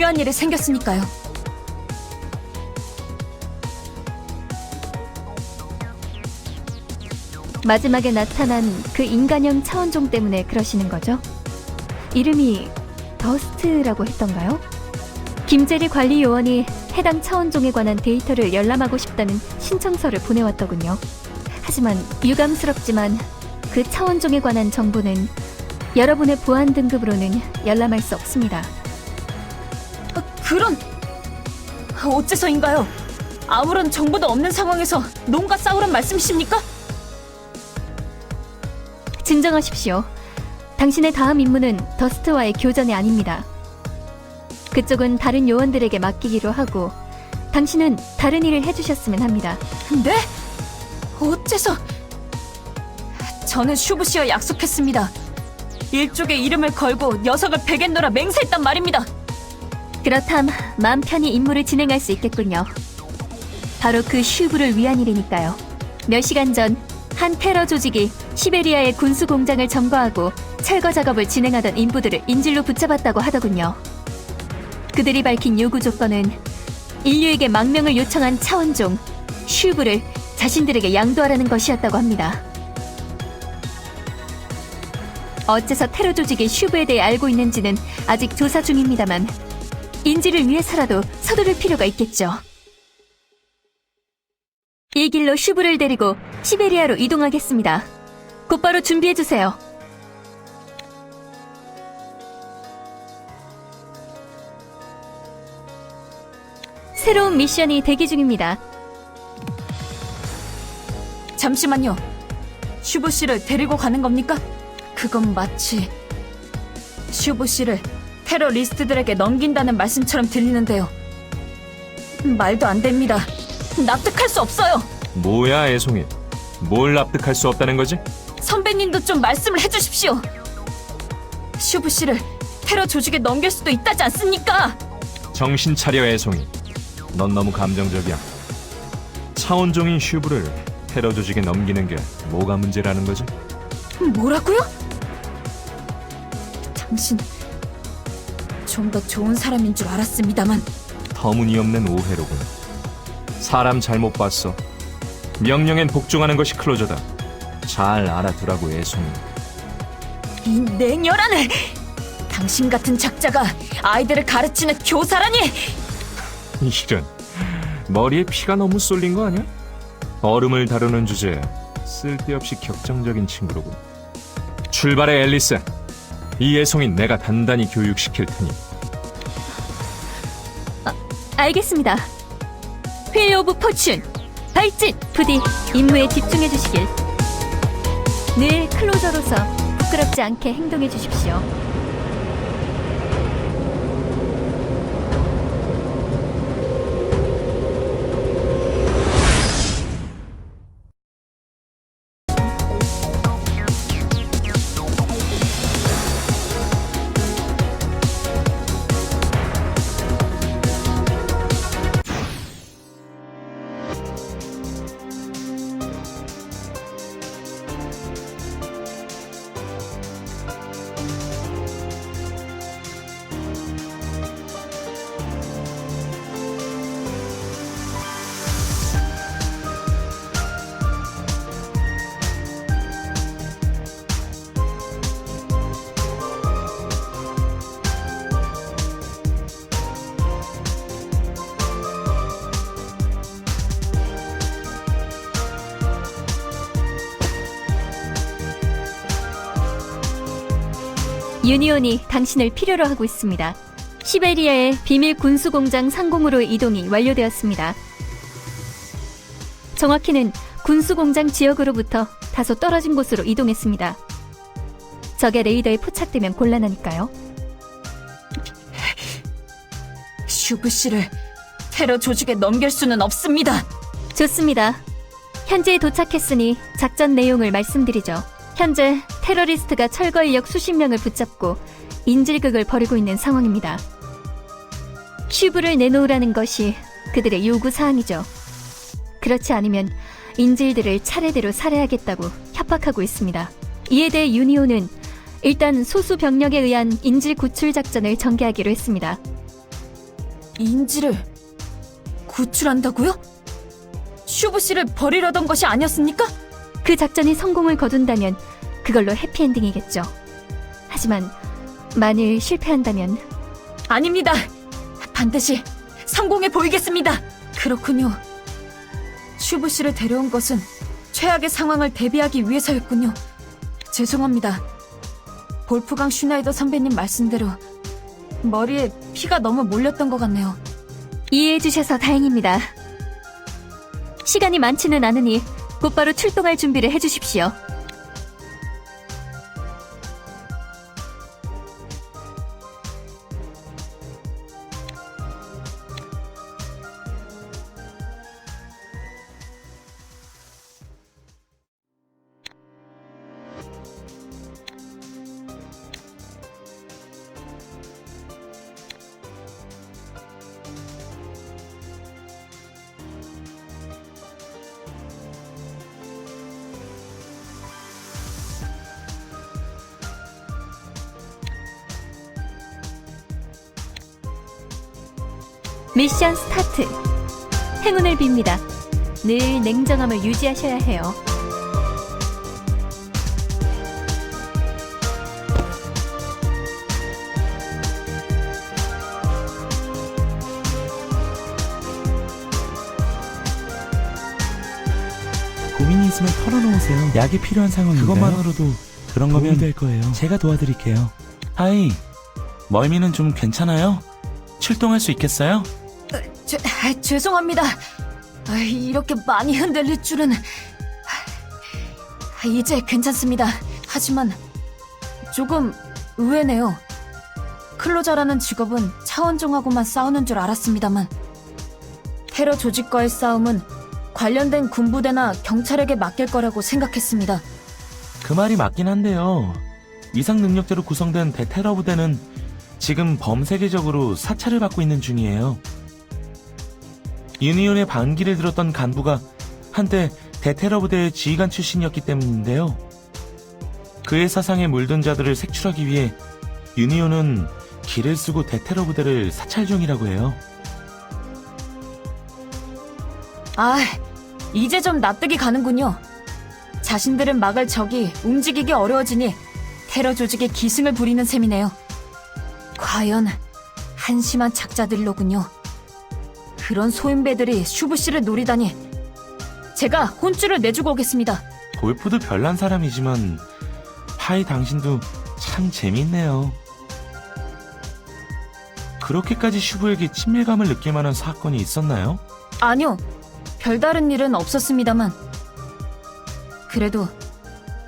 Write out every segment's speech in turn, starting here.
중요한 일이 생겼으니까요. 마지막에 나타난 그 인간형 차원종 때문에 그러시는 거죠? 이름이 더스트라고 했던가요? 김재리 관리 요원이 해당 차원종에 관한 데이터를 열람하고 싶다는 신청서를 보내왔더군요. 하지만 유감스럽지만 그 차원종에 관한 정보는 여러분의 보안 등급으로는 열람할 수 없습니다. 아, 그런 어째서인가요? 아무런 정보도 없는 상황에서 놈과 싸우란 말씀이십니까? 진정하십시오. 당신의 다음 임무는 더스트와의 교전이 아닙니다. 그쪽은 다른 요원들에게 맡기기로 하고 당신은 다른 일을 해주셨으면 합니다. 네? 어째서? 저는 슈브 씨와 약속했습니다. 일족의 이름을 걸고 녀석을 베겠노라 맹세했단 말입니다. 그렇담 마음 편히 임무를 진행할 수 있겠군요. 바로 그 슈브를 위한 일이니까요. 몇 시간 전 한 테러 조직이 시베리아의 군수 공장을 점거하고 철거 작업을 진행하던 인부들을 인질로 붙잡았다고 하더군요. 그들이 밝힌 요구 조건은 인류에게 망명을 요청한 차원종 슈브를 자신들에게 양도하라는 것이었다고 합니다. 어째서 테러 조직이 슈브에 대해 알고 있는지는 아직 조사 중입니다만 인지를 위해서라도 서두를 필요가 있겠죠. 이 길로 슈브를 데리고 시베리아로 이동하겠습니다. 곧바로 준비해주세요. 새로운 미션이 대기 중입니다. 잠시만요. 슈브 씨를 데리고 가는 겁니까? 그건 마치 슈브 씨를 테러리스트들에게 넘긴다는 말씀처럼 들리는데요. 말도 안 됩니다. 납득할 수 없어요. 뭐야 애송이 뭘 납득할 수 없다는 거지? 선배님도 좀 말씀을 해주십시오. 슈브 씨를 테러 조직에 넘길 수도 있다지 않습니까? 정신 차려 애송이 넌 너무 감정적이야 차원종인 슈브를 테러 조직에 넘기는 게 뭐가 문제라는 거지? 뭐라고요? 당신 좀 더 좋은 사람인 줄 알았습니다만. 터무니없는 오해로군. 사람 잘못 봤어. 명령엔 복종하는 것이 클로저다. 잘 알아두라고 애송이. 이 냉혈한을 당신 같은 작자가 아이들을 가르치는 교사라니! 이런. 머리에 피가 너무 쏠린 거 아니야? 얼음을 다루는 주제에 쓸데없이 격정적인 친구로군. 출발해 앨리스 이 애송이 내가 단단히 교육시킬 테니 알겠습니다. 휠 오브 포춘 발진 부디 임무에 집중해 주시길. 늘 클로저로서 부끄럽지 않게 행동해 주십시오. 유니온이 당신을 필요로 하고 있습니다. 시베리아의 비밀 군수 공장 상공으로의 이동이 완료되었습니다. 정확히는 군수 공장 지역으로부터 다소 떨어진 곳으로 이동했습니다. 적의 레이더에 포착되면 곤란하니까요. 슈브 씨를 테러 조직에 넘길 수는 없습니다. 좋습니다. 현지에 도착했으니 작전 내용을 말씀드리죠. 현재 테러리스트가 철거 인력 수십 명을 붙잡고 인질극을 벌이고 있는 상황입니다. 슈브를 내놓으라는 것이 그들의 요구 사항이죠. 그렇지 않으면 인질들을 차례대로 살해하겠다고 협박하고 있습니다. 이에 대해 유니온은 일단 소수 병력에 의한 인질 구출 작전을 전개하기로 했습니다. 인지를 구출한다고요? 슈브 씨를 버리려던 것이 아니었습니까? 그 작전이 성공을 거둔다면 그걸로 해피엔딩이겠죠. 하지만 만일 실패한다면 아닙니다. 반드시 성공해 보이겠습니다. 그렇군요. 슈브 씨를 데려온 것은 최악의 상황을 대비하기 위해서였군요. 죄송합니다. 볼프강 슈나이더 선배님 말씀대로 머리에 피가 너무 몰렸던 것 같네요. 이해해 주셔서 다행입니다. 시간이 많지는 않으니 곧바로 출동할 준비를 해 주십시오. 미션 스타트. 행운을 빕니다. 늘 냉정함을 유지하셔야 해요. 고민이 있으면 털어놓으세요. 약이 필요한 상황인가요? 그것만으로도 그런 거면 될 거예요. 제가 도와드릴게요. 하이, 멀미는 좀 괜찮아요? 출동할 수 있겠어요? 죄, 아, 죄송합니다. 아, 이렇게 많이 흔들릴 줄은 아, 이제 괜찮습니다. 하지만 조금 의외네요. 클로저라는 직업은 차원종하고만 싸우는 줄 알았습니다만 테러 조직과의 싸움은 관련된 군부대나 경찰에게 맡길 거라고 생각했습니다. 그 말이 맞긴 한데요. 이상 능력자로 구성된 대테러 부대는 지금 범세계적으로 사찰을 받고 있는 중이에요. 유니온의 반기를 들었던 간부가 한때 대테러 부대의 지휘관 출신이었기 때문인데요. 그의 사상에 물든 자들을 색출하기 위해 유니온은 길을 쓰고 대테러 부대를 사찰 중이라고 해요. 아, 이제 좀 납득이 가는군요. 자신들을 막을 적이 움직이기 어려워지니 테러 조직의 기승을 부리는 셈이네요. 과연 한심한 작자들로군요. 그런 소인배들이 슈브 씨를 노리다니. 제가 혼쭐을 내주고 오겠습니다. 골프도 별난 사람이지만 하이 당신도 참 재밌네요. 그렇게까지 슈브에게 친밀감을 느낄 만한 사건이 있었나요? 아니요, 별다른 일은 없었습니다만. 그래도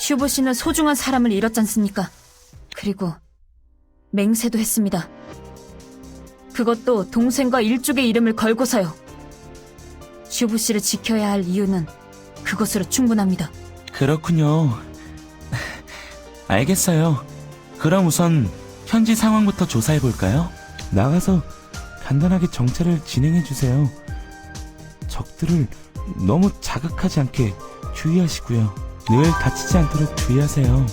슈브 씨는 소중한 사람을 잃었지 않습니까? 그리고 맹세도 했습니다. 그것도 동생과 일족의 이름을 걸고서요. 슈브 씨를 지켜야 할 이유는 그것으로 충분합니다. 그렇군요. 알겠어요. 그럼 우선 현지 상황부터 조사해 볼까요? 나가서 간단하게 정찰을 진행해 주세요. 적들을 너무 자극하지 않게 주의하시고요. 늘 다치지 않도록 주의하세요.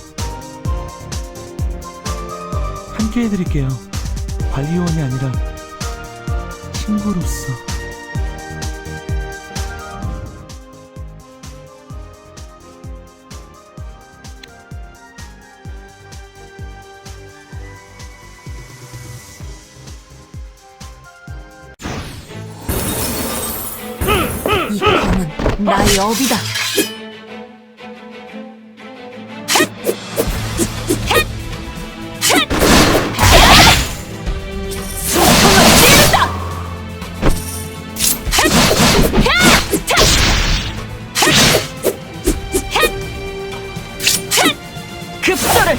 함께 해드릴게요. 관리요원이 아니라 친구로서. 이 검은 나의 업이다. 급소를